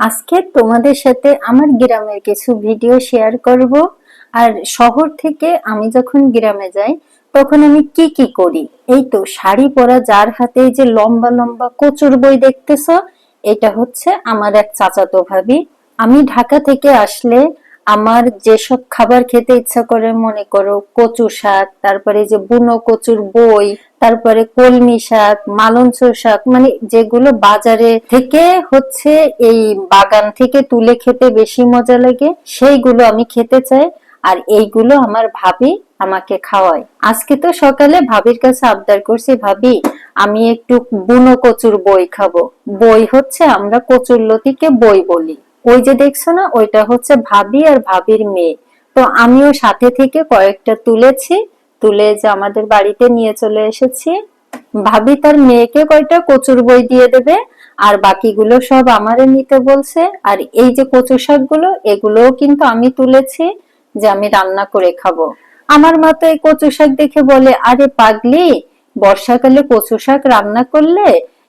আজকে তোমাদের সাথে আমার গ্রামের কিছু ভিডিও শেয়ার করব। আর শহর থেকে আমি যখন গ্রামে যাই, তখন আমি কি কি করি? এই তো শাড়ি পরা যার হাতে যে লম্বা লম্বা কচুর বই দেখতেছ, এটা হচ্ছে আমার এক চাচাতো ভাবি। আমি ঢাকা থেকে আসলে আমার যেসব খাবার খেতে ইচ্ছা করে মনে করো কচু শাক, তারপরে যে বুনো কচুর বই, তারপরে কলমি শাক মালঞ্চ শাক মানে যেগুলো বাজারে থেকে হচ্ছে এই বাগান থেকে তুলে খেতে বেশি মজা লাগে, সেইগুলো আমি খেতে চাই। আর এইগুলো আমার ভাবি আমাকে খাওয়ায়। আজকে তো সকালে ভাবির কাছে আবদার করছি, ভাবি, আমি একটু বুনো কচুর বই খাব। বই হচ্ছে আমরা কচুর লতিকে বই বলি। ওই যে দেখছ না, ওইটা হচ্ছে ভাবি আর ভাবির মেয়ে। তো আমিও সাথে থেকে কয়েকটা তুলেছি, তুলে যে আমাদের বাড়িতে নিয়ে চলে এসেছি। ভাবি তার মেয়েকে কয়টা কচুর বই দিয়ে দেবে, আর বাকিগুলো সব আমারে নিতে বলছে। আর এই যে কচু শাকগুলো, এগুলোও কিন্তু আমি তুলেছি, যে আমি রান্না করে খাব। আমার মা তো এই কচু শাক দেখে বলে, আরে পাগলি, বর্ষাকালে কচু শাক রান্না করলে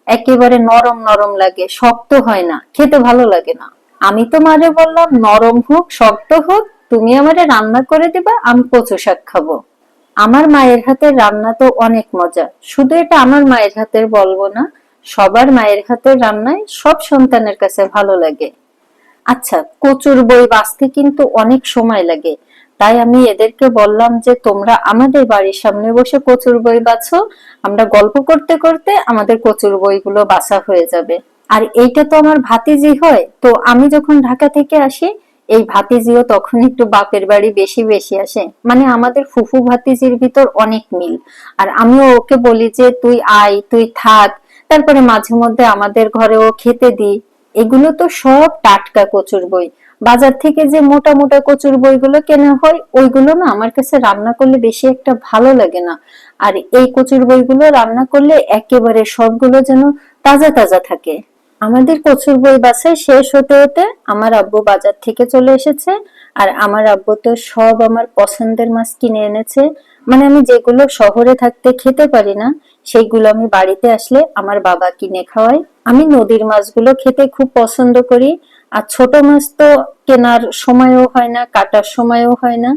একেবারে নরম নরম লাগে, শক্ত হয় না, খেতে ভালো লাগে না। আমি তো মারে বললাম, নরম হোক, শক্ত হোক, তুমি আমারে রান্না করে দিবা, আমি কচু শাক খাব। আমার মায়ের হাতের রান্না তো অনেক মজা। শুধু এটা আমার মায়ের হাতের বলব না, সবার মায়ের হাতের রান্নায় সব সন্তানের কাছে ভালো লাগে। আচ্ছা কচুর বই বাঁচতে কিন্তু অনেক সময় লাগে। তাই আমি এদেরকে বললাম যে, তোমরা আমাদের বাড়ির সামনে বসে কচুর বই বাছো আমরা গল্প করতে করতে আমাদের কচুর বইগুলো বাছা হয়ে যাবে। আর এইটা তো আমার ভাতিজি হয়, তো আমি যখন ঢাকা থেকে আসি, এই ভাতিজিও তখন একটু বাপের বাড়ি বেশি বেশি আসে। মানে আমাদের ফুফু ভাতিজির ভিতর অনেক মিল। আর আমিও ওকে বলি যে, তুই আয়, তুই থাক, তারপরে মাঝে মধ্যে আমাদের ঘরেও খেতে দিই এগুলো তো সব টাটকা কচুর বই। বাজার থেকে যে মোটা মোটা কচুর বইগুলো কেনা হয়, ওইগুলো না আমার কাছে রান্না করলে বেশি একটা ভালো লাগে না। আর এই কচুর বইগুলো রান্না করলে একেবারে সবগুলো যেন তাজা তাজা থাকে। আমাদের কচুর বই বাসায় শেষ হতে হতে আমার আব্বু বাজার থেকে চলে এসেছে, আর আমার আব্বু তো সব আমার পছন্দের মাছ কিনে এনেছে। মানে আমি যেগুলো শহরে থাকতে খেতে পারি না, সেইগুলো আমি বাড়িতে আসলে আমার বাবা কিনে খাওয়াই আমি নদীর মাছগুলো খেতে খুব পছন্দ করি, আর ছোট মাছ তো কেনার সময়ও হয় না, কাটার সময়ও হয় না।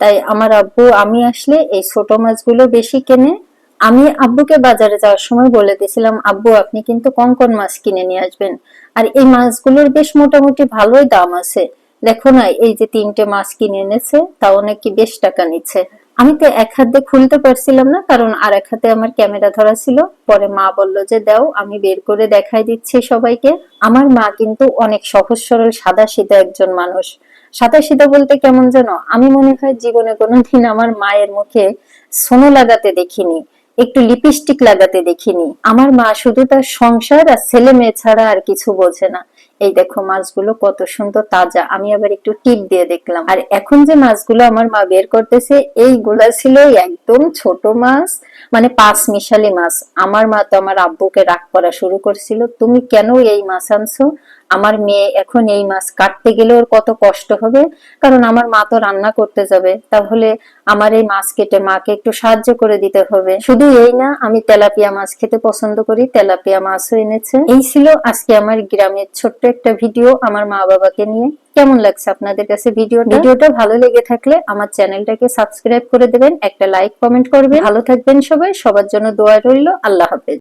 তাই আমার আব্বু, আমি আসলে এই ছোট মাছগুলো বেশি কেনে। আমি আব্বুকে বাজারে যাওয়ার সময় বলে দিয়েছিলাম, আব্বু, আপনি কিন্তু কঙ্কন মাছ কিনে নিয়ে আসবেন। আর এই মাছগুলোর বেশ মোটামুটি ভালোই দাম আছে। দেখো না, এই যে তিনটে মাছ কিনে এনেছে, তাও নাকি বেশ টাকা নিচ্ছে। আমি তো এক হাত খুলতে পারছিলাম না, কারণ আর এক হাতে আমার ক্যামেরা ধরা ছিল। পরে মা বলল যে, দাও, আমি বের করে দেখাই দিচ্ছি সবাইকে। আমার মা কিন্তু অনেক সহজ সরল সাদা সিধা একজন মানুষ। সাদা সিধা বলতে কেমন যেন, আমি মনে হয় জীবনে কোনোদিন আমার মায়ের মুখে সোনো লাগাতে দেখিনি। একটু লিপস্টিক লাগাতে দেখিনি। আমার মা শুধু তার সংসার আর ছেলে মেয়ে ছাড়া আর কিছু বোঝে না। এই দেখো মাছগুলো কত সুন্দর তাজা। আমি আবার একটু টিপ দিয়ে দেখলাম। আর এখন যে মাছগুলো আমার মা বের করতেছে, এইগুলা ছিল একদম ছোট মাছ মানে পাঁচ মিশালি মাছ। আমার মা তো আমার আব্বুকে রাগ করা শুরু করছিল, তুমি কেন এই মাছ আনছো? আমার মেয়ে এখন এই মাছ কাটতে গেলে ওর কত কষ্ট হবে? কারণ আমার মা তো রান্না করতে যাবে। তাহলে আমার এই মাছ কেটে মাকে একটু সাহায্য করে দিতে হবে। শুধু এই না, আমি তেলাপিয়া মাছ খেতে পছন্দ করি। তেলাপিয়া মাছও এনেছে। এই ছিল আজকে আমার গ্রামের ছোট্ট একটা ভিডিও আমার মা বাবাকে নিয়ে। কেমন লাগছে আপনাদের কাছে ভিডিও ভিডিওটা ভালো লেগে থাকলে আমার চ্যানেলটাকে সাবস্ক্রাইব করে দেবেন, একটা লাইক কমেন্ট করবেন। ভালো থাকবেন সবাই, সবার জন্য দোয়া রইল, আল্লাহ হাফেজ।